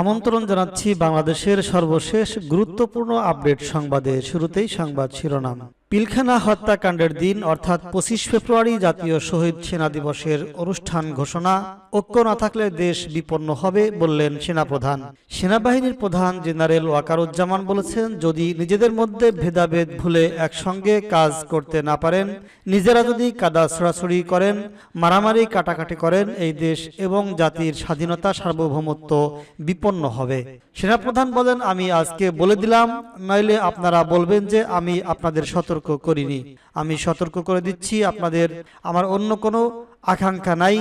আমন্ত্রণ জানাচ্ছি বাংলাদেশের সর্বশেষ গুরুত্বপূর্ণ আপডেট সংবাদে। শুরুতেই সংবাদ শিরোনাম। পিলখানা হত্যাকাণ্ডের দিন, অর্থাৎ পঁচিশ ফেব্রুয়ারি জাতীয় শহীদ সেনা দিবসের অনুষ্ঠান ঘোষণা। ঐক্য না থাকলে দেশ বিপন্ন হবে বললেন সেনাপ্রধান। সেনাবাহিনীর প্রধান জেনারেল ওয়াকারুজ্জামান বলেছেন, যদি নিজেদের মধ্যে ভেদাভেদ ভুলে একসঙ্গে কাজ করতে না পারেন, নিজেরা যদি কাদা ছড়াছড়ি করেন, মারামারি কাটাকাটি করেন, এই দেশ এবং জাতির স্বাধীনতা সার্বভৌমত্ব বিপন্ন হবে। সেনাপ্রধান বলেন, আমি আজকে বলে দিলাম, নইলে আপনারা বলবেন যে আমি আপনাদের সতর্ক করিনি। আমি সতর্ক করে দিচ্ছি আপনাদের, আমার অন্য কোনো আকাঙ্ক্ষা নাই।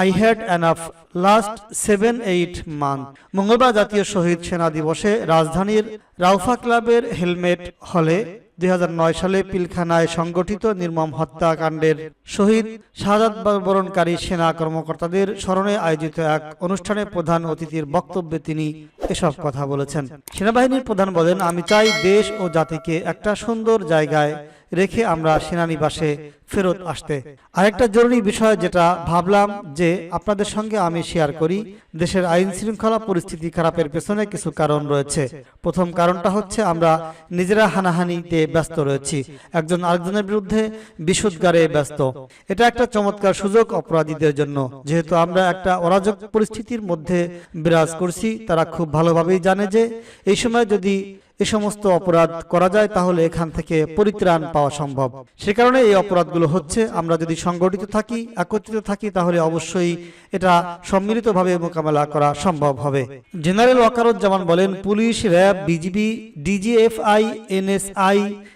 I had enough last seven eight month মঙ্গলবার জাতীয় শহীদ সেনা দিবসে রাজধানীর রাউফা ক্লাবের হেলমেট হলে দুই সালে পিলখানায় সংগঠিত নির্মম হত্যাকাণ্ডের শহীদ শাহাদ বরণকারী সেনা কর্মকর্তাদের স্মরণে আয়োজিত এক অনুষ্ঠানে প্রধান অতিথির বক্তব্যে তিনি এসব কথা বলেছেন। সেনাবাহিনীর প্রধান বলেন, আমি চাই দেশ ও জাতিকে একটা সুন্দর জায়গায় রেখে আমরা সেনানিবাসে ফেরত আসতে। আরেকটা জরুরি বিষয় যেটা ভাবলাম যে আপনাদের সঙ্গে আমি শেয়ার করি, দেশের আইন শৃঙ্খলা পরিস্থিতি খারাপের পেছনে কিছু কারণ রয়েছে। প্রথম কারণটা হচ্ছে আমরা নিজেরা হানাহানিতে ব্যস্ত রয়েছি। একজন আরেকজনের বিরুদ্ধে বিশুদ্ধারে ব্যস্ত। এটা একটা চমৎকার সুযোগ অপরাধীদের জন্য। যেহেতু আমরা একটা অরাজক পরিস্থিতির মধ্যে বিরাজ করছি, তারা খুব ভালোভাবেই জানে যে এই সময় যদি সমস্ত অপরাধ করা যায়, তাহলে এখান থেকে পরিত্রাণ পাওয়া সম্ভব। সে কারণে এই অপরাধগুলো হচ্ছে, আমরা যদি সংগঠিত থাকি, একত্রিত থাকি, তাহলে অবশ্যই এটা সম্মিলিতভাবে মোকাবেলা করা সম্ভব হবে। জেনারেল ওয়াকারুজ্জামান বলেন, police, RAB, BGB, DGFI, NSI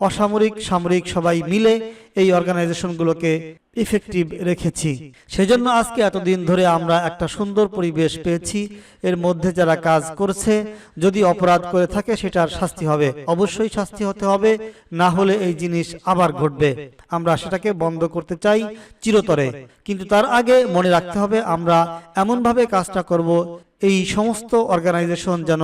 অসামরিক সামরিক সবাই মিলে এই অর্গানাইজেশনগুলোকে ইফেক্টিভ রেখেছি। সেজন্য আজকে এতদিন ধরে আমরা একটা সুন্দর পরিবেশ পেয়েছি। এর মধ্যে যারা কাজ করছে যদি অপরাধ করে থাকে সেটার শাস্তি হবে। অবশ্যই শাস্তি হতে হবে। না হলে এই জিনিস আবার ঘটবে। আমরা সেটাকে বন্ধ করতে চাই চিরতরে। কিন্তু তার আগে মনে রাখতে হবে আমরা এমনভাবে কাজটা করব এই সমস্ত অর্গানাইজেশন যেন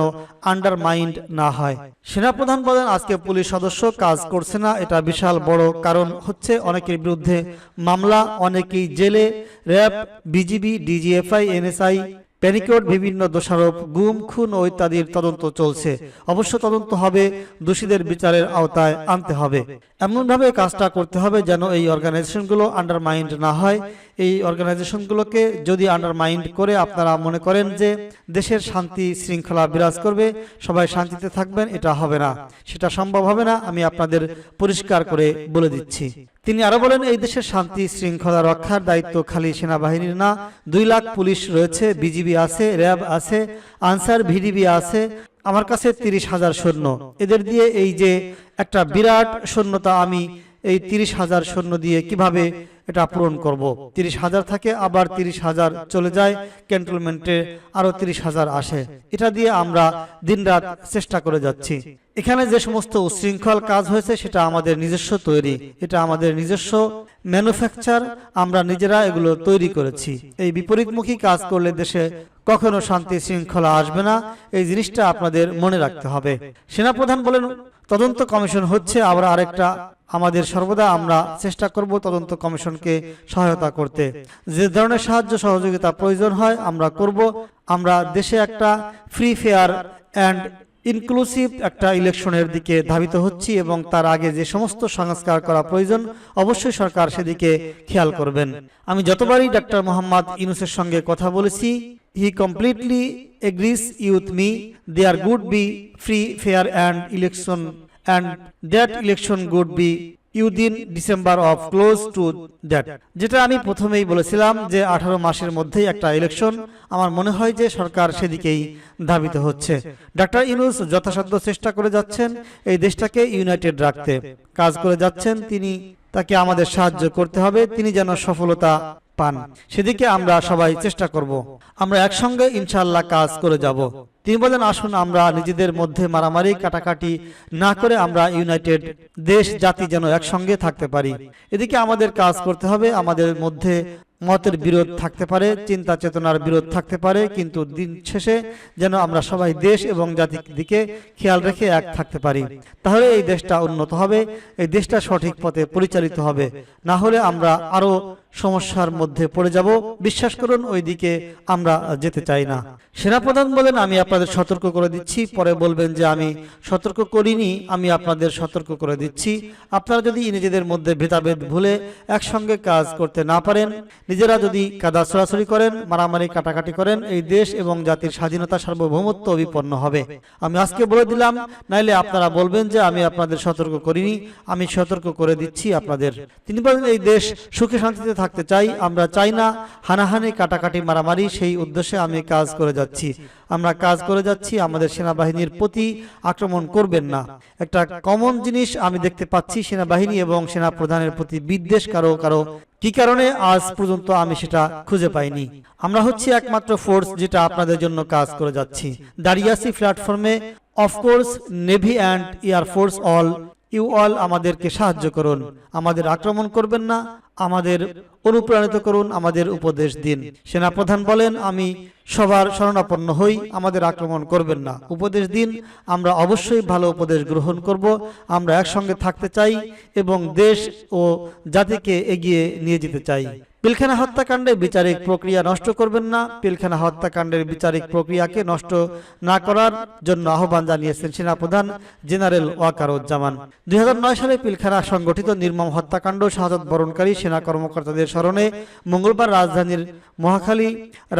আন্ডারমাইন্ড না হয়। সেনাপ্রধান বলেন, আজকে পুলিশ সদস্য কাজ করছে না, এটা বিশাল বড় কারণ হচ্ছে অনেকের বিরুদ্ধে মামলা, অনেকেই জেলে, র্যাব, বিজিবি, ডিজিএফআই, এনএসআই, প্যানিকোট, বিভিন্ন দোষারোপ, গুম, খুন ও ইত্যাদির তদন্ত চলছে। অবশ্য তদন্ত হবে, দোষীদের বিচারের আওতায় আনতে হবে। এমনভাবে কাজটা করতে হবে যেন এই অর্গানাইজেশনগুলো আন্ডারমাইন্ড না হয় এই অর্গানাইজেশনগুলোকে যদি আন্ডারমাইন্ড করে আপনারা মনে করেন যে দেশের শান্তি শৃঙ্খলা বিরাজ করবে, সবাই শান্তিতে থাকবেন, এটা হবে না। সেটা সম্ভব হবে না, আমি আপনাদের পরিষ্কার করে বলে দিচ্ছি। তিনি আরও বলেন, এই দেশের শান্তি শৃঙ্খলা রক্ষার দায়িত্ব খালি সেনাবাহিনীর না। দুই লাখ পুলিশ রয়েছে, বিজিবি আছে, র্যাব আছে, আনসার ভিডিবি আছে, আমার কাছে তিরিশ হাজার সৈন্য। এদের দিয়ে এই যে একটা বিরাট সৈন্যতা আমি এই তিরিশ হাজার সৈন্য দিয়ে কীভাবে এটা পূরণ করব? তিরিশ হাজার থাকে, আবার তিরিশ হাজার চলে যায়, ক্যান্টনমেন্টে আরও তিরিশ হাজার আসে। এটা দিয়ে আমরা দিনরাত চেষ্টা করে যাচ্ছি। এখানে যে সমস্ত উশৃঙ্খল কাজ হয়েছে, সেটা আমাদের নিজস্ব তৈরি। এটা আমাদের নিজস্ব ম্যানুফ্যাকচার, আমরা নিজেরা এগুলো তৈরি করেছি। এই বিপরীতমুখী কাজ করলে দেশে কখনো শান্তি শৃঙ্খলা আসবে না। এই জিনিসটা আপনাদের মনে রাখতে হবে। সেনাপ্রধান বলেন, তদন্ত কমিশন হচ্ছে, আবার আরেকটা আমাদের সর্বদা আমরা চেষ্টা করব তদন্ত কমিশনকে সহায়তা করতে। যে ধরনের সাহায্য সহযোগিতা প্রয়োজন হয়, আমরা করব। আমরা দেশে একটা ফ্রি ফেয়ার অ্যান্ড ইনক্লুসিভ একটা ইলেকশনের দিকে ধাবিত হচ্ছি এবং তার আগে যে সমস্ত সংস্কার করা প্রয়োজন, অবশ্যই সরকার সেদিকে খেয়াল করবেন। আমি যতবারই ডক্টর মোহাম্মদ ইউনুসের সঙ্গে কথা বলেছি he completely agrees with me they are would be free fair and election and that election would be within December of close to that যেটা আমি প্রথমেই বলেছিলাম যে আঠারো মাসের মধ্যেই একটা ইলেকশন আমার মনে হয় যে সরকার সেদিকেই ধাবিত হচ্ছে। ডাক্তার ইউনুস যথাসাধ্য চেষ্টা করে যাচ্ছেন এই দেশটাকে ইউনাইটেড রাখতে। কাজ করে যাচ্ছেন, তিনি তাকে আমাদের সাহায্য করতে হবে, তিনি যেন সফলতা পান। সেদিকে আমরা সবাই চেষ্টা করব। আমরা একসঙ্গে ইনশাল্লাহ কাজ করে যাব। তিনি বলেন, আসুন আমরা নিজেদের মধ্যে মারামারি, কাটাকাটি না করে আমরা ইউনাইটেড দেশ, জাতি যেন একসঙ্গে থাকতে পারি। এদিকে আমাদের কাজ করতে হবে, আমাদের মধ্যে মতের বিরোধ থাকতে পারে, চিন্তা চেতনার বিরোধ থাকতে পারে, কিন্তু দিন শেষে যেন আমরা সবাই দেশ এবং জাতির দিকে খেয়াল রেখে এক থাকতে পারি। তাহলে এই দেশটা উন্নত হবে, এই দেশটা সঠিক পথে পরিচালিত হবে। না হলে আমরা আরও সমস্যার মধ্যে পড়ে যাব। বিশ্বাস করুন ওই দিকে আমরা যেতে চাই না। সেনাপ্রধান বলেন, আমি আপনাদের সতর্ক করে দিচ্ছি। পরে বলবেন যে, আমি সতর্ক করিনি, আমি আপনাদের সতর্ক করে দিচ্ছি। আপনারা যদি নিজেদের মধ্যে ভেদাভেদ ভুলে একসঙ্গে কাজ করতে না পারেন, নিজেরা যদি কাদা সরাসরি করেন, মারামারি কাটাকাটি করেন, এই দেশ এবং জাতির স্বাধীনতা সার্বভৌমত্ব বিপন্ন হবে। আমি আজকে বলে দিলাম, নাইলে আপনারা বলবেন যে, আমি আপনাদের সতর্ক করিনি, আমি সতর্ক করে দিচ্ছি আপনাদের। তিনি বলেন, এই দেশ সুখে শান্তিতে থাকতে চাই, আমরা চাই না হানাহানি, কাটাকাটি, মারামারি, সেই উদ্দেশ্যে আমি কাজ করে যাচ্ছি। আমরা কাজ করে যাচ্ছি, আমাদের সেনাবাহিনীর প্রতি আক্রমণ করবেন না। একটা কমন জিনিস আমি দেখতে পাচ্ছি সেনাবাহিনী এবং সেনা প্রধানের প্রতি বিদ্বেষ কারও কারও কি কারণে আজ পর্যন্ত আমি সেটা খুঁজে পাইনি। আমরা হচ্ছি একমাত্র ফোর্স যেটা আপনাদের জন্য কাজ করে যাচ্ছি। দাঁড়িয়ে আছি প্ল্যাটফর্মে of course navy and air force all you all আমাদেরকে সাহায্য করুন, আমাদের আক্রমণ করবেন না, আমাদের অনুপ্রাণিত করুন, আমাদের উপদেশ দিন। সেনাপ্রধান বলেন, আমি সবার শরণাপন্ন হই, আমাদের আক্রমণ করবেন না। উপদেশ দিন, আমরা অবশ্যই ভালো উপদেশ গ্রহণ করব, আমরা একসঙ্গে থাকতে চাই এবং দেশ ও জাতিকে এগিয়ে নিয়ে যেতে চাই। পিলখানা হত্যাকাণ্ডে বিচারিক প্রক্রিয়া নষ্ট করবেন না, পিলখানা হত্যাকাণ্ডের বিচারিক প্রক্রিয়াকে নষ্ট না করার জন্য আহ্বান জানিয়েছেন সেনাপ্রধান জেনারেল ওয়াকারুজ্জামান। দুই হাজার নয় সালে পিলখানা সংগঠিত নির্মম হত্যাকাণ্ড শাহাদত বরণকারী সেনা কর্মকর্তাদের স্মরণে মঙ্গলবার রাজধানীর মহাখালী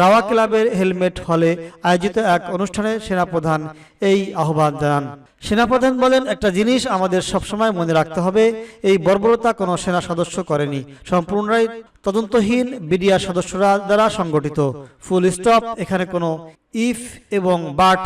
রাওয়া ক্লাবের হেলমেট হলে আয়োজিত এক অনুষ্ঠানে সেনাপ্রধান এই আহ্বান জানান। সেনাপ্রধান বলেন, একটা জিনিস আমাদের সবসময় মনে রাখতে হবে, এই বর্বরতা কোনো সেনা সদস্য করেনি। সম্পূর্ণরাই তদন্তহীন বিডিআর সদস্যরা দ্বারা সংগঠিত। ফুল স্টপ, এখানে কোনো ইফ এবং বাট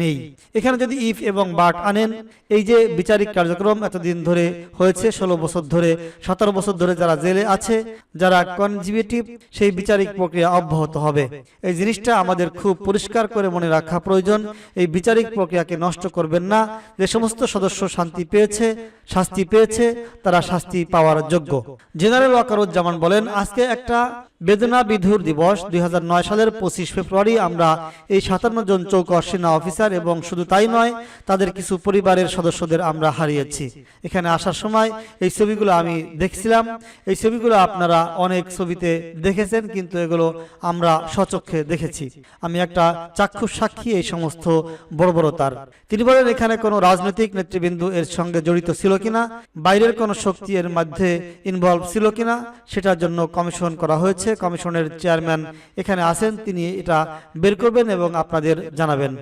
নেই। এখানে যদি ইফ এবং বাট আনেন এই যে বিচারিক কার্যক্রম এতদিন ধরে হয়েছে ষোলো বছর ধরে সতেরো বছর ধরে যারা জেলে আছে যারা কনজিভেটিভ সেই বিচারিক প্রক্রিয়া অব্যাহত হবে। এই জিনিসটা আমাদের খুব পরিষ্কার করে মনে রাখা প্রয়োজন। এই বিচারিক প্রক্রিয়াকে নষ্ট করবেন না। যে সমস্ত সদস্য শান্তি পেয়েছে শাস্তি পেয়েছে তারা শাস্তি পাওয়ার যোগ্য। জেনারেল ওয়াকারুজ্জামান বলেন আজকে একটা বেদনা বিধুর দিবস দুই হাজার নয় সালের পঁচিশ ফেব্রুয়ারি আমরা এই সাতান্ন জন চৌকস সেনা অফিসার এবং শুধু তাই নয়, তাদের কিছু পরিবারের সদস্যদের আমরা হারিয়েছি। এখানে আসার সময় এই ছবিগুলো আমি দেখছিলাম। এই ছবিগুলো আপনারা অনেক ছবিতে দেখেছেন, কিন্তু এগুলো আমরা সচক্ষে দেখেছি। আমি একটা চাক্ষুষ সাক্ষী এই সমস্ত বর্বরতার। তিনি বলেন, এখানে কোনো রাজনৈতিক নেতৃবৃন্দ এর সঙ্গে জড়িত ছিল কিনা? বাইরের কোনো শক্তি এর মধ্যে ইনভলভ ছিল কিনা? সেটার জন্য কমিশন করা হয়েছে। কমিশনের চেয়ারম্যান এখানে আছেন তিনি এটা বের করবেন এবং আপনাদের জানাবেন।